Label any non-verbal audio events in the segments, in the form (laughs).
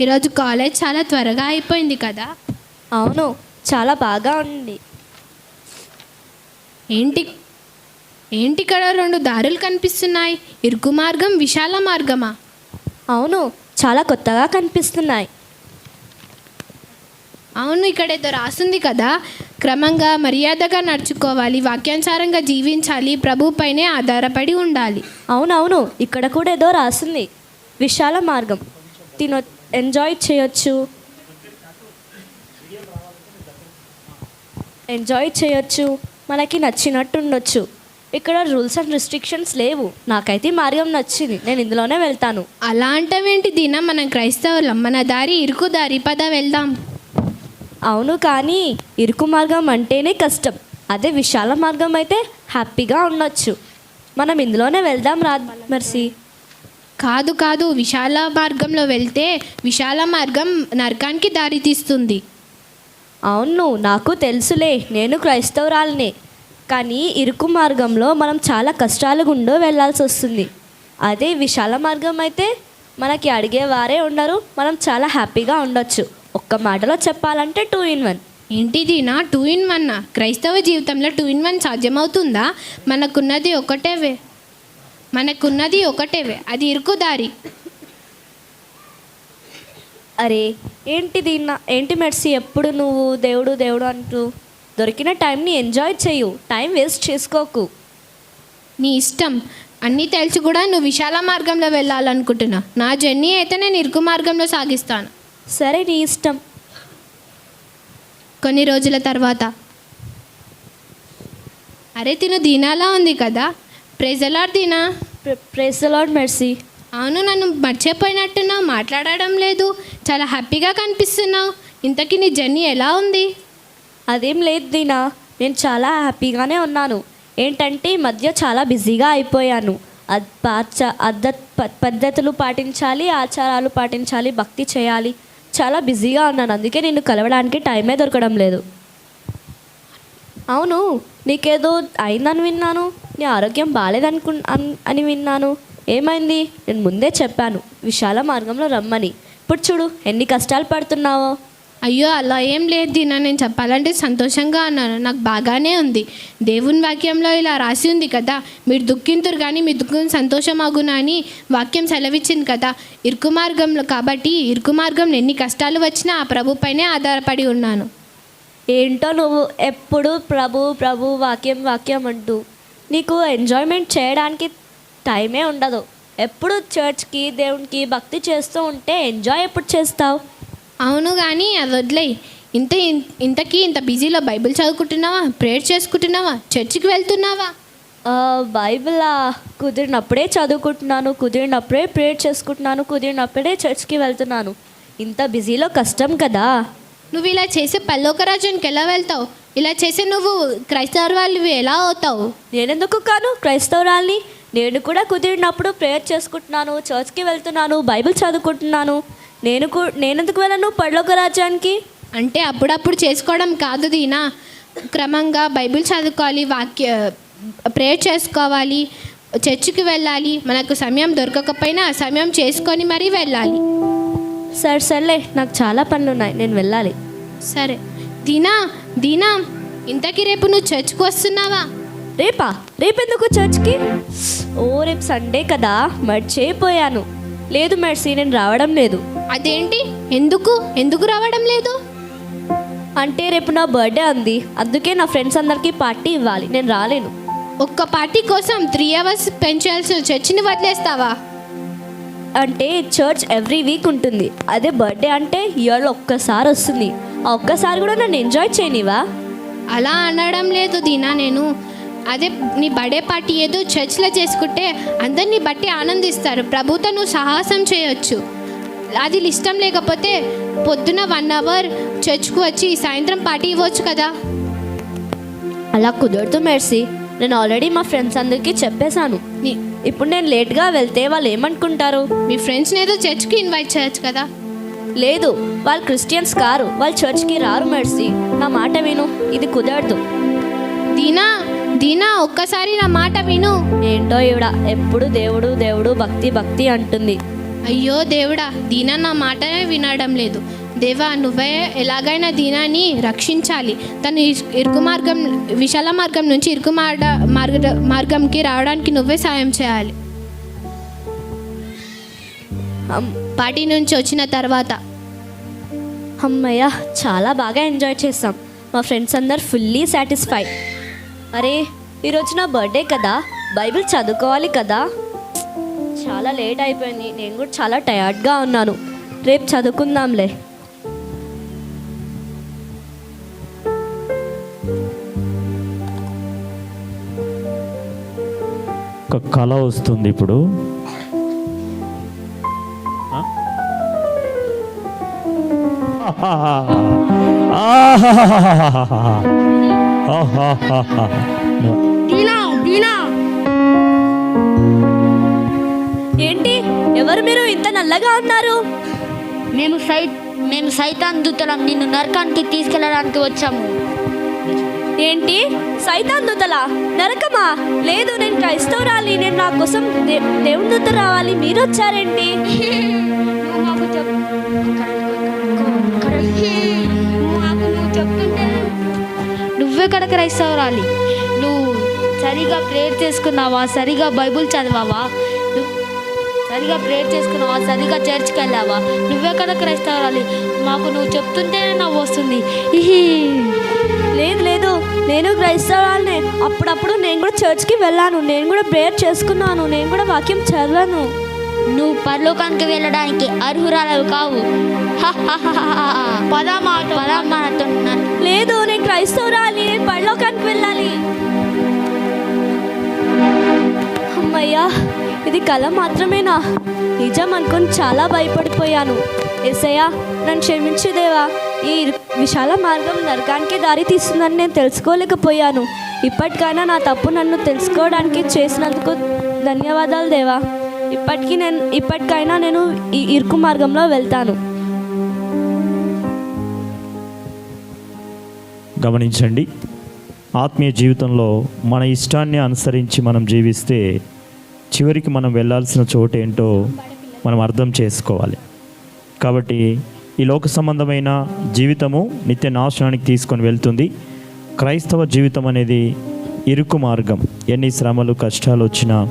ఈరోజు కాలేజ్ చాలా త్వరగా అయిపోయింది కదా? అవును చాలా బాగా ఉంది. ఏంటి ఏంటి ఇక్కడ రెండు దారులు కనిపిస్తున్నాయి? ఇరుకు మార్గం విశాల మార్గమా? అవును చాలా కొత్తగా కనిపిస్తున్నాయి. అవును ఇక్కడ ఏదో రాసుంది కదా. క్రమంగా మర్యాదగా నడుచుకోవాలి వాక్యానుసారంగా జీవించాలి ప్రభుపైనే ఆధారపడి ఉండాలి. అవునవును ఇక్కడ కూడా ఏదో రాసింది. విశాల మార్గం. తినొ ఎంజాయ్ చేయొచ్చు. ఎంజాయ్ చేయొచ్చు. మనకి నచ్చినట్టు ఉండొచ్చు ఇక్కడ రూల్స్ అండ్ రిస్ట్రిక్షన్స్ లేవు. నాకైతే మార్గం నచ్చింది. నేను ఇందులోనే వెళ్తాను. అలా అంటావేంటి దిన? మనం క్రైస్తవులం మన దారి ఇరుకు దారి పద వెళ్దాం. అవును కానీ ఇరుకు మార్గం అంటేనే కష్టం. అదే విశాల మార్గం అయితే హ్యాపీగా ఉండొచ్చు. మనం ఇందులోనే వెళ్దాం రా మర్సి. కాదు కాదు విశాల మార్గంలో వెళ్తే విశాల మార్గం నరకానికి దారి తీస్తుంది. అవును నాకు తెలుసులే నేను క్రైస్తవురాలనే. కానీ ఇరుకు మార్గంలో మనం చాలా కష్టాలు గుండా వెళ్ళాల్సి వస్తుంది. అదే విశాల మార్గం అయితే మనకి అడిగేవారే ఉండరు మనం చాలా హ్యాపీగా ఉండొచ్చు. ఒక్క మాటలో చెప్పాలంటే టూ ఇన్ వన్. ఏంటిది? నా టూ ఇన్ వన్ క్రైస్తవ జీవితంలో టూ ఇన్ వన్ సాధ్యమవుతుందా? మనకున్నది ఒకటేవే. మనకున్నది ఒకటేవే అది ఇరుకు దారి అరే ఏంటిది నా- ఏంటి మెర్సీ ఎప్పుడు నువ్వు దేవుడు దేవుడు అంటూ? దొరికిన టైంని ఎంజాయ్ చేయు టైం వేస్ట్ చేసుకోకు. నీ ఇష్టం అన్నీ తెలిసి కూడా నువ్వు విశాల మార్గంలో వెళ్ళాలనుకుంటున్నా. నా జర్నీ అయితే నేను ఇరుకు మార్గంలో సాగిస్తాను. సరే నీ ఇష్టం. కొన్ని రోజుల తర్వాత. అరే తిను దీనాలా ఉంది కదా? ప్రెజలార్ దీనా ప్రేస్ లాడ్ మెర్సీ అవును నన్ను మర్చిపోయినట్టున్నావు మాట్లాడడం లేదు. చాలా హ్యాపీగా కనిపిస్తున్నావు. ఇంతకీ నీ జర్నీ ఎలా ఉంది? అదేం లేదు దీనా నేను చాలా హ్యాపీగానే ఉన్నాను. ఏంటంటే ఈ మధ్య చాలా బిజీగా అయిపోయాను. అద్ పాచ అద్ద పద్ధతులు పాటించాలి ఆచారాలు పాటించాలి భక్తి చేయాలి. చాలా బిజీగా ఉన్నాను. అందుకే నిన్ను కలవడానికి టైమే దొరకడం లేదు. అవును. నీకేదో అయిందని విన్నాను. నీ ఆరోగ్యం బాగాలేదనుకు అన్- విన్నాను. ఏమైంది? నేను ముందే చెప్పాను. విశాల మార్గంలో రమ్మని. ఇప్పుడు చూడు ఎన్ని కష్టాలు పడుతున్నావో. అయ్యో అలా ఏం లేదు దీనా. నేను చెప్పాలంటే సంతోషంగా అన్నాను నాకు బాగానే ఉంది. దేవుని వాక్యంలో ఇలా రాసి ఉంది కదా. మీరు దుఃఖింతురు కానీ మీ దుఃఖం సంతోషమాగునా అని వాక్యం సెలవిచ్చింది కదా. ఇరుకు మార్గంలో కాబట్టి ఇరుకు మార్గంలో ఎన్ని కష్టాలు వచ్చినా ఆ ప్రభుపైనే ఆధారపడి ఉన్నాను. ఏంటో నువ్వు ఎప్పుడు ప్రభు ప్రభు వాక్యం వాక్యం అంటూ. నీకు ఎంజాయ్మెంట్ చేయడానికి టైమే ఉండదు. ఎప్పుడు చర్చ్కి దేవునికి భక్తి చేస్తూ ఉంటే ఎంజాయ్ ఎప్పుడు చేస్తావు? అవును కానీ అది వదిలేయి ఇంత ఇంతకీ ఇంత బిజీలో బైబిల్ చదువుకుంటున్నావా? ప్రేయర్ చేసుకుంటున్నావా? చర్చికి వెళ్తున్నావా? బైబిల్? కుదిరినప్పుడే చదువుకుంటున్నాను కుదిరినప్పుడే ప్రేయర్ చేసుకుంటున్నాను కుదిరినప్పుడే చర్చ్కి వెళ్తున్నాను. ఇంత బిజీలో కష్టం కదా. నువ్వు ఇలా చేసే పల్లోక రాజ్యానికి ఎలా వెళ్తావు? ఇలా చేసే నువ్వు క్రైస్తవ వాళ్ళు ఎలా అవుతావు? నేనెందుకు కాను? క్రైస్తవురాల్ని నేను కూడా కుదిరినప్పుడు ప్రేయర్ చేసుకుంటున్నాను చర్చ్కి వెళ్తున్నాను బైబిల్ చదువుకుంటున్నాను. నేను నేనెందుకు వెళ్ళను పడలోక రాజ్యానికి? అంటే అప్పుడప్పుడు చేసుకోవడం కాదు దీనా? క్రమంగా బైబిల్ చదువుకోవాలి వాక్య ప్రేయర్ చేసుకోవాలి చర్చికి వెళ్ళాలి మనకు సమయం దొరకకపోయినా సమయం చేసుకొని మరీ వెళ్ళాలి. సరే సర్లే నాకు చాలా పనులు ఉన్నాయి నేను వెళ్ళాలి. సరే. దీనా దీనా ఇంతకీ రేపు నువ్వు చర్చ్కి వస్తున్నావా? రేపా? రేపెందుకు చర్చ్కి? ఓ రేపు సండే కదా మర్చిపోయాను లేదు మెర్సీ నేను రావడం లేదు. అదేంటి? ఎందుకు? ఎందుకు రావడం లేదు? అంటే రేపు నా బర్త్డే ఉంది అందుకే నా ఫ్రెండ్స్ అందరికీ పార్టీ ఇవ్వాలి. నేను రాలేను. ఒక్క పార్టీ కోసం త్రీ అవర్స్ పెంచాల్సిన చర్చిని వదిలేస్తావా? అంటే చర్చ్ ఎవ్రీ వీక్ ఉంటుంది. అదే బర్త్డే అంటే ఇయర్లో ఒక్కసారి వస్తుంది. ఒక్కసారి కూడా నన్ను ఎంజాయ్ చేయనివా అలా అనడం లేదు దీనా నేను. అదే నీ బర్త్డే పార్టీ ఏదో చర్చ్లో చేసుకుంటే అందరినీ బట్టి ఆనందిస్తారు. ప్రభుతో నువ్వు సాహసం చేయొచ్చు. అది ఇష్టం లేకపోతే పొద్దున వన్ అవర్ చర్చ్కు వచ్చి సాయంత్రం పార్టీ ఇవ్వచ్చు కదా. అలా కుదరదు మెర్సీ నేను ఆల్రెడీ మా ఫ్రెండ్స్ అందరికీ చెప్పేశాను. ఇప్పుడు నేను లేట్గా వెళ్తే వాళ్ళు ఏమనుకుంటారు? మీ ఫ్రెండ్స్ని ఏదో చర్చ్కి ఇన్వైట్ చేయొచ్చు కదా. లేదు వాళ్ళు క్రిస్టియన్స్ కారు వాళ్ళు చర్చ్కి రారు మెర్సీ నా మాట విను ఇది కుదరదు. దీనా దీనా ఒక్కసారి నా మాట విను. ఏంటో ఈవిడ ఎప్పుడు దేవుడు దేవుడు భక్తి భక్తి అంటుంది. అయ్యో దేవుడా దీనా నా మాటనే వినడం లేదు. దేవా నువ్వే ఎలాగైనా దీనాన్ని రక్షించాలి. తను ఇరుకు మార్గం విశాల మార్గం నుంచి ఇరుకు మార్గ మార్గ మార్గంకి రావడానికి నువ్వే సాయం చేయాలి. పార్టీ నుంచి వచ్చిన తర్వాత అమ్మయ్య చాలా బాగా ఎంజాయ్ చేసాం మా ఫ్రెండ్స్ అందరు ఫుల్లీ సాటిస్ఫై. అరే ఈరోజు నా బర్త్డే కదా? బైబిల్ చదువుకోవాలి కదా? చాలా లేట్ అయిపోయింది. నేను కూడా చాలా టయర్డ్గా ఉన్నాను. రేపు చదువుకుందాంలే. ఒక కళ వస్తుంది ఇప్పుడు. ఏంటి? ఎవరు మీరు ఇంత నల్లగా ఉన్నారు? మేము సై మేము సైతాన్ దూతలం నిన్ను నరకానికి తీసుకెళ్ళడానికి వచ్చాము. ఏంటి? సైతాన్ దూతలా? నరకమా? లేదు నేను క్రైస్తవురాలి నేను నా కోసం దేవుని దూత రావాలి. మీరు వచ్చారేంటి (laughs) చెప్తుంటే నువ్వెక్కడ క్రైస్తవురాలి. నువ్వు సరిగా ప్రేయర్ చేసుకున్నావా? సరిగా బైబుల్ చదివావా? సరిగా ప్రేయర్ చేసుకున్నావా? సరిగా చర్చ్కి వెళ్ళావా? నువ్వెక్కడ క్రైస్తవురాలి. మాకు నువ్వు చెప్తుంటేనే నవ్వు వస్తుంది. లేదు లేదు. నేను క్రైస్తవాళ్ళనే అప్పుడప్పుడు నేను కూడా చర్చ్కి వెళ్ళాను. నేను కూడా ప్రేయర్ చేసుకున్నాను. నేను కూడా వాక్యం చదివాను. నువ్వు పరలోకానికి వెళ్ళడానికి అర్హురాలు కావు. పదమాతో లేదు నేను క్రైస్తవురాలి పరలోకానికి వెళ్ళాలి. అమ్మయ్యా ఇది కళ మాత్రమేనా? నిజం అనుకొని చాలా భయపడిపోయాను. ఎసయ్యా నన్ను క్షమించుదేవా? ఈ విశాల మార్గం నరకానికి దారి తీస్తుందని నేను తెలుసుకోలేకపోయాను. ఇప్పటికైనా నా తప్పు నన్ను తెలుసుకోవడానికి చేసినందుకు ధన్యవాదాలు దేవా. ఇప్పటికీ నేను ఇప్పటికైనా నేను ఈ ఇరుకు మార్గంలో వెళ్తాను. గమనించండి ఆత్మీయ జీవితంలో మన ఇష్టాన్ని అనుసరించి మనం జీవిస్తే చివరికి మనం వెళ్ళాల్సిన చోటు ఏంటో మనం అర్థం చేసుకోవాలి. కాబట్టి ఈ లోక సంబంధమైన జీవితము నిత్య నాశనానికి తీసుకొని వెళ్తుంది. క్రైస్తవ జీవితం అనేది ఇరుకు మార్గం. ఎన్ని శ్రమలు కష్టాలు వచ్చినా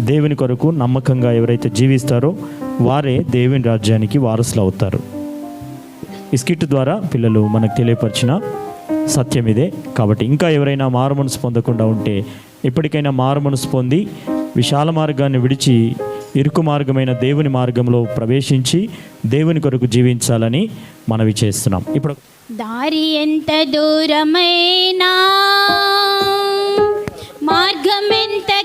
దేవుని కొరకు నమ్మకంగా ఎవరైతే జీవిస్తారో వారే దేవుని రాజ్యానికి వారసులు అవుతారు. ఈ స్కిట్ ద్వారా పిల్లలు మనకు తెలియపరిచిన సత్యం ఇదే. కాబట్టి ఇంకా ఎవరైనా మారు మనసు పొందకుండా ఉంటే ఇప్పటికైనా మారు మనసు పొంది విశాల మార్గాన్ని విడిచి ఇరుకు మార్గమైన దేవుని మార్గంలో ప్రవేశించి దేవుని కొరకు జీవించాలని మనవి చేస్తున్నాం. ఇప్పుడు దారి ఎంత దూరమైనా మార్గం ఎంత